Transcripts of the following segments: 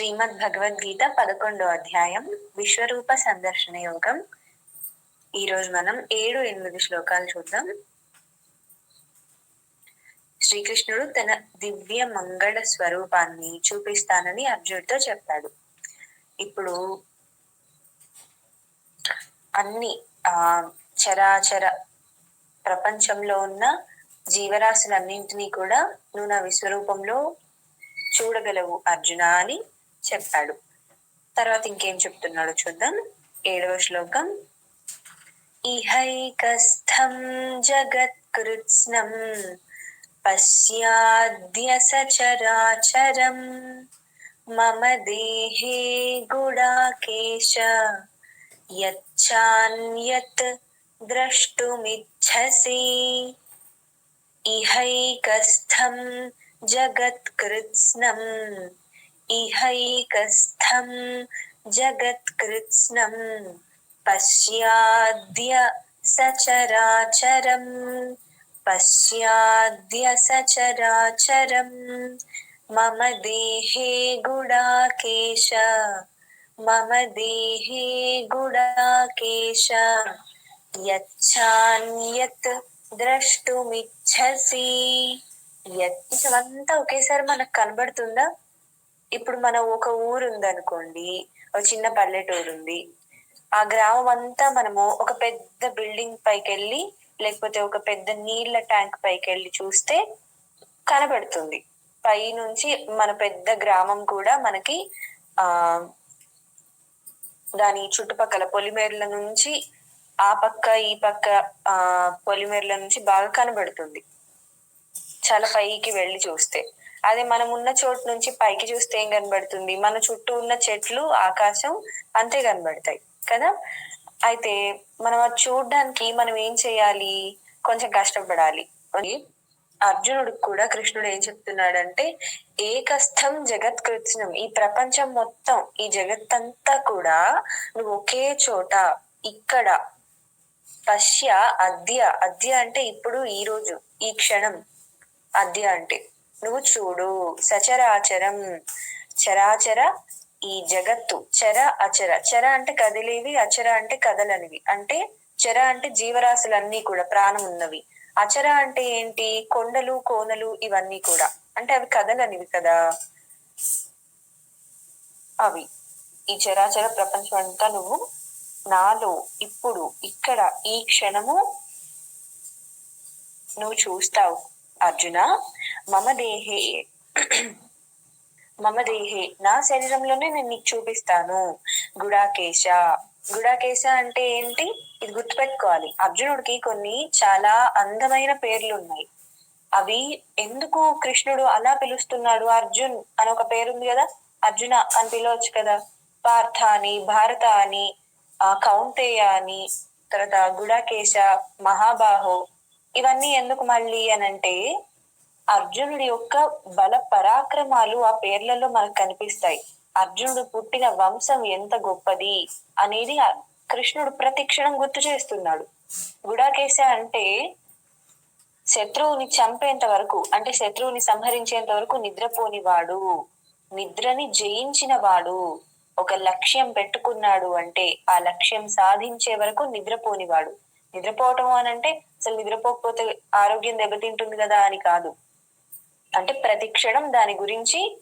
శ్రీమద్ భగవద్గీత పదకొండో అధ్యాయం విశ్వరూప సందర్శన యోగం. ఈరోజు మనం ఏడు ఎనిమిది శ్లోకాలు చూద్దాం. శ్రీకృష్ణుడు తన దివ్య మంగళ స్వరూపాన్ని చూపిస్తానని అర్జునుడితో చెప్పాడు. ఇప్పుడు అన్ని ఆ చరాచర ప్రపంచంలో ఉన్న జీవరాశులన్నింటినీ కూడా నువ్వు నా విశ్వరూపంలో చూడగలవు అర్జున అని చెప్పాడు. తర్వాత ఇంకేం చెప్తున్నాడో చూద్దాం. ఏడవ శ్లోకం. ఇహైకస్థం జగత్కృత్స్నం పశ్యాద్య సచరాచరం మమ దేహే గుడాకేశ యచ్చాన్యత్ ద్రష్టుమిచ్చసి ఇహైకస్థం జగత్కృత్స్నం ఇహైకస్థం జగత్కృత్స్నం పశ్యాద్య సచరాచరం పశ్యాద్య సచరాచరం మమ దేహే గుడాకేశ మమ దేహే గుడాకేశ యచ్చాన్యత్ ద్రష్టుమిచ్చసి ఇదంతా ఒకేసారి మనకు కనబడుతుందా ఇప్పుడు మనం ఒక ఊరు ఉందనుకోండి ఒక చిన్న పల్లెటూరు ఉంది ఆ గ్రామం అంతా మనము ఒక పెద్ద బిల్డింగ్ పైకి వెళ్ళి లేకపోతే ఒక పెద్ద నీళ్ళ ట్యాంక్ పైకి వెళ్ళి చూస్తే కనబడుతుంది. పై నుంచి మన పెద్ద గ్రామం కూడా మనకి ఆ దాని చుట్టుపక్కల పొలిమేర్ల నుంచి ఆ పక్క ఈ పక్క ఆ పొలిమేర్ల నుంచి బాగా కనబడుతుంది. చాలా పైకి వెళ్ళి చూస్తే. అదే మనం ఉన్న చోటు నుంచి పైకి చూస్తే ఏం కనబడుతుంది? మన చుట్టూ ఉన్న చెట్లు ఆకాశం అంతే కనబడతాయి కదా? అయితే మనం అది చూడడానికి మనం ఏం చేయాలి? కొంచెం కష్టపడాలి. అర్జునుడు కూడా కృష్ణుడు ఏం చెప్తున్నాడంటే ఏకస్థం జగత్ కృత్స్నం ఈ ప్రపంచం మొత్తం ఈ జగత్తంతా కూడా నువ్వు ఒకే చోట ఇక్కడ పశ్య అద్య. అద్య అంటే ఇప్పుడు ఈ రోజు ఈ క్షణం. అద్య అంటే నువ్వు చూడు. సచరాచరం చరాచర ఈ జగత్తు. చర అచర. చర అంటే కదిలేవి అచర అంటే కదలనివి. అంటే చర అంటే జీవరాశులన్నీ కూడా ప్రాణం ఉన్నవి. అచర అంటే ఏంటి? కొండలు కోనలు ఇవన్నీ కూడా. అంటే అవి కదలనివి కదా. అవి. ఈ చరాచర ప్రపంచం అంతా నువ్వు నాలో ఇప్పుడు ఇక్కడ ఈ క్షణము నువ్వు చూస్తావు. అర్జున మమ దేహే మమ దేహే నా శరీరంలోనే నేను నీకు చూపిస్తాను. గుడాకేశ గుడాకేశ అంటే ఏంటి? ఇది గుర్తుపెట్టుకోవాలి. అర్జునుడికి కొన్ని చాలా అందమైన పేర్లు ఉన్నాయి అవి ఎందుకు కృష్ణుడు అలా పిలుస్తున్నాడు? అర్జున్ అని ఒక పేరుంది కదా? అర్జున అని పిలవచ్చు కదా? పార్థ అని భారత అని కౌంతేయ అని తర్వాత గుడాకేశ మహాబాహో ఇవన్నీ ఎందుకు మళ్ళీ అని అంటే అర్జునుడి యొక్క బల పరాక్రమాలు ఆ పేర్లలో మనకు కనిపిస్తాయి. అర్జునుడు పుట్టిన వంశం ఎంత గొప్పది అనేది కృష్ణుడు ప్రతిక్షణం గుర్తు చేస్తున్నాడు. గుడాకేశ అంటే శత్రువుని చంపేంత వరకు అంటే శత్రువుని సంహరించేంత వరకు నిద్రపోనివాడు నిద్రని జయించిన వాడు ఒక లక్ష్యం పెట్టుకున్నాడు అంటే ఆ లక్ష్యం సాధించే వరకు నిద్రపోనివాడు నిద్రపోవటం అని అంటే అసలు నిద్రపోకపోతే ఆరోగ్యం దెబ్బతింటుంది కదా అని కాదు. అంటే ప్రతి క్షణం దాని గురించి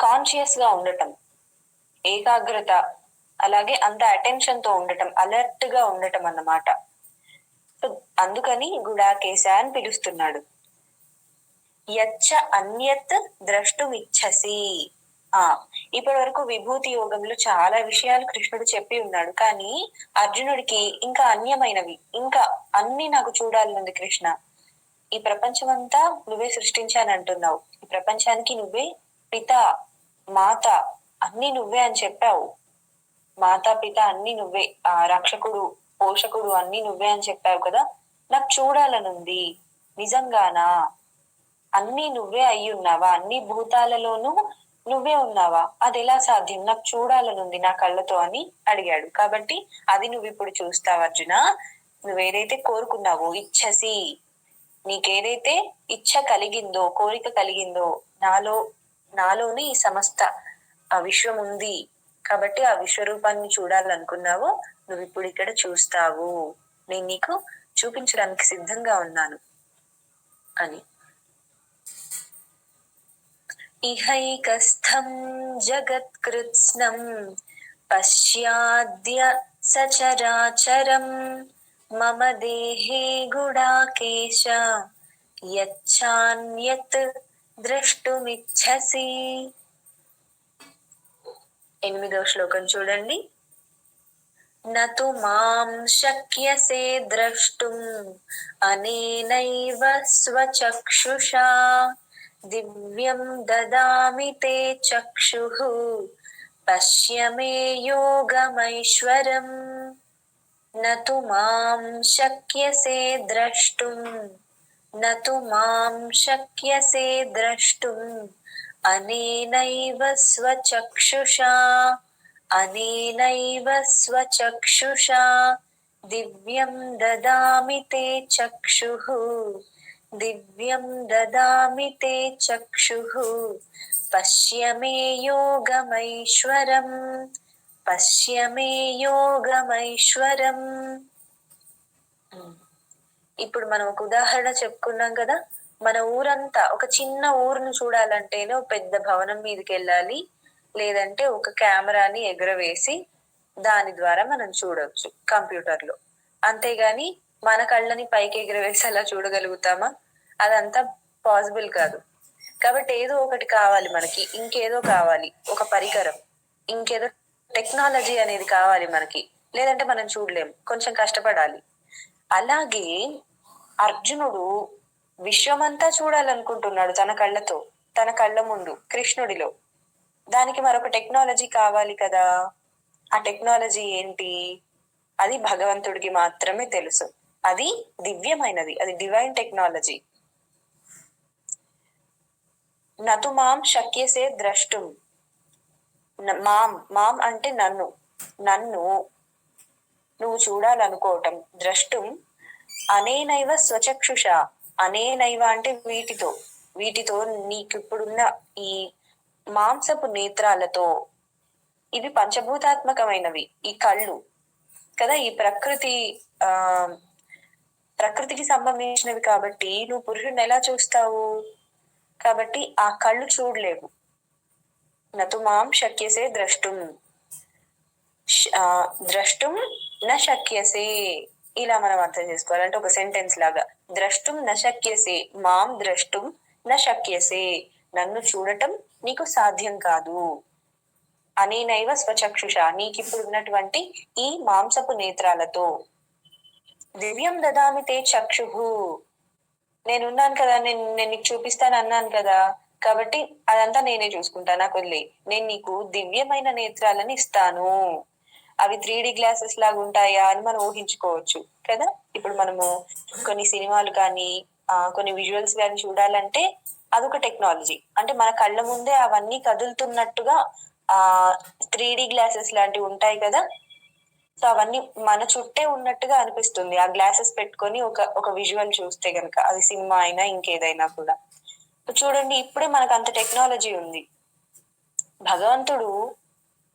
కాన్షియస్గా ఉండటం ఏకాగ్రత అలాగే అంత అటెన్షన్తో ఉండటం అలర్ట్గా ఉండటం అన్నమాట. సో అందుకని గుడాకేశ అని పిలుస్తున్నాడు. యచ్చ అన్యత్ ద్రష్టుమిచ్చసి. ఆ ఇప్పటి వరకు విభూతి యోగంలో చాలా విషయాలు కృష్ణుడు చెప్పి ఉన్నాడు. కానీ అర్జునుడికి ఇంకా అన్యమైనవి ఇంకా అన్ని నాకు చూడాలనుంది కృష్ణ. ఈ ప్రపంచం అంతా నువ్వే సృష్టించానంటున్నావు ఈ ప్రపంచానికి నువ్వే పిత మాత అన్ని నువ్వే అని చెప్పావు. మాతా పిత అన్ని నువ్వే ఆ రక్షకుడు పోషకుడు అన్ని నువ్వే అని చెప్పావు కదా. నాకు చూడాలనుంది నిజంగానా? అన్ని నువ్వే అయి ఉన్నావా అన్ని భూతాలలోనూ నువ్వే ఉన్నావా? అది ఎలా సాధ్యం? నాకు చూడాలనుంది నా కళ్ళతో అని అడిగాడు. కాబట్టి అది నువ్వు ఇప్పుడు చూస్తావు అర్జున. నువ్వేదైతే కోరుకున్నావో ఇచ్చసి నీకేదైతే ఇచ్చ కలిగిందో కోరిక కలిగిందో నాలో నాలోని ఈ సమస్త ఆ విశ్వం ఉంది. కాబట్టి ఆ విశ్వరూపాన్ని చూడాలనుకున్నావు నువ్వు ఇప్పుడు ఇక్కడ చూస్తావు. నేను నీకు చూపించడానికి సిద్ధంగా ఉన్నాను అని. ఇహైకస్థం జగత్కృత్స్నం పశ్యాద్య సచరాచరం మమ దేహే గుడాకేశ యచ్చాన్యత్ ద్రష్టుమిచ్చసి ఎనిమిదో శ్లోకం చూడండి. నతు మాం శక్యసే ద్రష్టుం అనేనైవ స్వచక్షుషా। దివ్యం దదామి తే చక్షుః. పశ్య మే యోగమైశ్వరం. నతు మాం శక్యసే ద్రష్టుం. నతు మాం శక్యసే ద్రష్టుం. అనేనైవ స్వచక్షుషా. అనేనైవ స్వచక్షుషా. దివ్యం దదామి తే చక్షుః. దివ్యం దదామి తే చక్షుః పశ్య మే యోగమైశ్వరం పశ్య యోగమైశ్వరం ఇప్పుడు మనం ఒక ఉదాహరణ చెప్పుకున్నాం కదా మన ఊరంతా ఒక చిన్న ఊరును చూడాలంటేనే ఒక పెద్ద భవనం మీదకి వెళ్ళాలి లేదంటే ఒక కెమెరాని ఎగురవేసి దాని ద్వారా మనం చూడొచ్చు కంప్యూటర్లో. అంతేగాని మన కళ్ళని పైకి ఎగురవేసి అలా చూడగలుగుతామా? అదంతా పాసిబుల్ కాదు. కాబట్టి ఏదో ఒకటి కావాలి మనకి ఇంకేదో కావాలి. ఒక పరికరం ఇంకేదో టెక్నాలజీ అనేది కావాలి మనకి. లేదంటే మనం చూడలేం కొంచెం కష్టపడాలి. అలాగే అర్జునుడు విశ్వమంతా చూడాలనుకుంటున్నాడు తన కళ్ళతో తన కళ్ళ ముందు కృష్ణుడిలో. దానికి మరొక టెక్నాలజీ కావాలి కదా. ఆ టెక్నాలజీ ఏంటి? అది భగవంతుడికి మాత్రమే తెలుసు. అది దివ్యమైనది అది డివైన్ టెక్నాలజీ నతు మాం శక్యసే ద్రష్టుం. మాం మాం అంటే నన్ను నన్ను నువ్వు చూడాలనుకోవటం. ద్రష్టుం అనేనైవ స్వచక్షుష అనేనైవ అంటే వీటితో వీటితో నీకు ఇప్పుడున్న ఈ మాంసపు నేత్రాలతో. ఇవి పంచభూతాత్మకమైనవి ఈ కళ్ళు కదా ఈ ప్రకృతి ఆ ప్రకృతికి సంబంధించినవి కాబట్టి నువ్వు పురుషుడిని ఎలా చూస్తావు? కాబట్టి ఆ కళ్ళు చూడలేవు. నతు మాం శక్యసే ద్రష్టుం. ద్రష్టుం న శక్యసే. ఇలా మనం అర్థం చేసుకోవాలంటే ఒక సెంటెన్స్ లాగా. ద్రష్టుం న శక్యసే. మాం ద్రష్టుం న శక్యసే. నన్ను చూడటం నీకు సాధ్యం కాదు. అనేనైవ స్వచక్షుష. నీకిప్పుడు ఉన్నటువంటి ఈ మాంసపు నేత్రాలతో. దివ్యం దదామి తే చక్షుహు నేనున్నాను కదా నేను నేను నీకు చూపిస్తాను అన్నాను కదా కాబట్టి అదంతా నేనే చూసుకుంటాను నాకు వదిలే. నేను నీకు దివ్యమైన నేత్రాలను ఇస్తాను. అవి త్రీ డి గ్లాసెస్ లాగా ఉంటాయా అని మనం ఊహించుకోవచ్చు కదా? ఇప్పుడు మనము కొన్ని సినిమాలు కానీ ఆ, కొన్ని విజువల్స్ కానీ చూడాలంటే అదొక టెక్నాలజీ. అంటే మన కళ్ళ ముందే అవన్నీ కదులుతున్నట్టుగా ఆ త్రీ డి గ్లాసెస్ లాంటివి ఉంటాయి కదా సో అవన్నీ మన చుట్టే ఉన్నట్టుగా అనిపిస్తుంది. ఆ గ్లాసెస్ పెట్టుకొని ఒక ఒక విజువల్ చూస్తే గనక అది సినిమా అయినా ఇంకేదైనా కూడా. చూడండి ఇప్పుడే మనకు అంత టెక్నాలజీ ఉంది. భగవంతుడు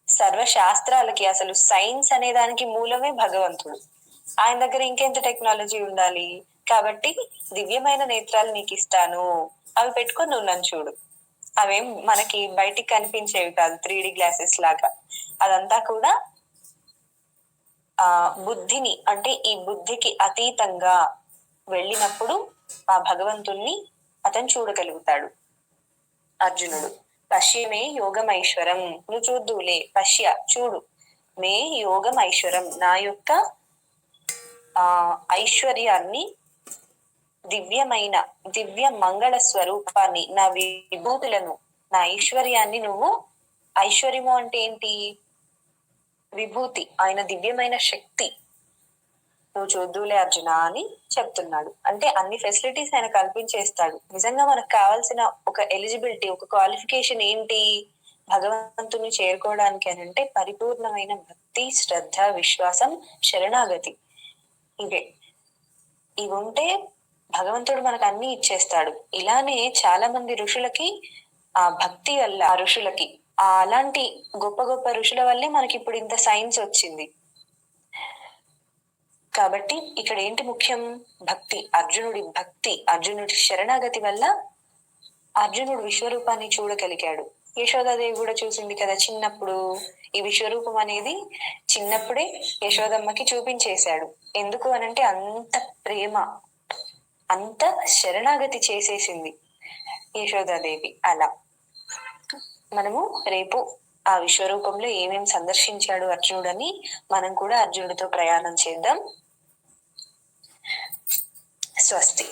సర్వ శాస్త్రాలకి అసలు సైన్స్ అనే దానికి మూలమే భగవంతుడు. ఆయన దగ్గర ఇంకెంత టెక్నాలజీ ఉండాలి? కాబట్టి దివ్యమైన నేత్రాలు నీకు ఇస్తాను. అవి పెట్టుకొని ఉన్నాను చూడు. అవేం మనకి బయటికి కనిపించేవి కాదు త్రీ డి గ్లాసెస్ లాగా. అదంతా కూడా ఆ బుద్ధిని అంటే ఈ బుద్ధికి అతీతంగా వెళ్ళినప్పుడు ఆ భగవంతుణ్ణి అతను చూడగలుగుతాడు. అర్జునుడు పశ్యమే యోగమైశ్వరం. నువ్వు చూద్దులే పశ్య చూడు. మే యోగమైశ్వరం. నా యొక్క ఆ ఐశ్వర్యాన్ని దివ్యమైన దివ్య మంగళ స్వరూపాన్ని నా విభూతులను నా ఐశ్వర్యాన్ని నువ్వు ఐశ్వర్యము అంటే ఏంటి? విభూతి ఆయన దివ్యమైన శక్తి. నువ్వు చూద్దులే అర్జున అని చెప్తున్నాడు. అంటే అన్ని ఫెసిలిటీస్ ఆయన కల్పించేస్తాడు. నిజంగా మనకు కావాల్సిన ఒక ఎలిజిబిలిటీ ఒక క్వాలిఫికేషన్ ఏంటి? భగవంతుని చేరుకోవడానికి అని అంటే పరిపూర్ణమైన భక్తి శ్రద్ధ విశ్వాసం శరణాగతి. ఇవే ఇవి ఉంటే భగవంతుడు మనకు అన్ని ఇచ్చేస్తాడు. ఇలానే చాలా మంది ఋషులకి ఆ భక్తి వల్ల ఆ ఋషులకి అలాంటి గొప్ప గొప్ప ఋషుల వల్లే మనకి ఇప్పుడు ఇంత సైన్స్ వచ్చింది. కాబట్టి ఇక్కడ ఏంటి ముఖ్యం? భక్తి. అర్జునుడి భక్తి అర్జునుడి శరణాగతి వల్ల అర్జునుడు విశ్వరూపాన్ని చూడగలిగాడు. యశోదాదేవి కూడా చూసింది కదా చిన్నప్పుడు. ఈ విశ్వరూపం అనేది చిన్నప్పుడే యశోదమ్మకి చూపించేశాడు. ఎందుకు అనంటే అంత ప్రేమ అంత శరణాగతి చేసేసింది యశోదాదేవి. అలా మనము రేపు ఆ విశ్వరూపంలో ఏమేం సందర్శించాడు అర్జునుడని మనం కూడా అర్జునుడితో ప్రయాణం చేద్దాం. స్వస్తి.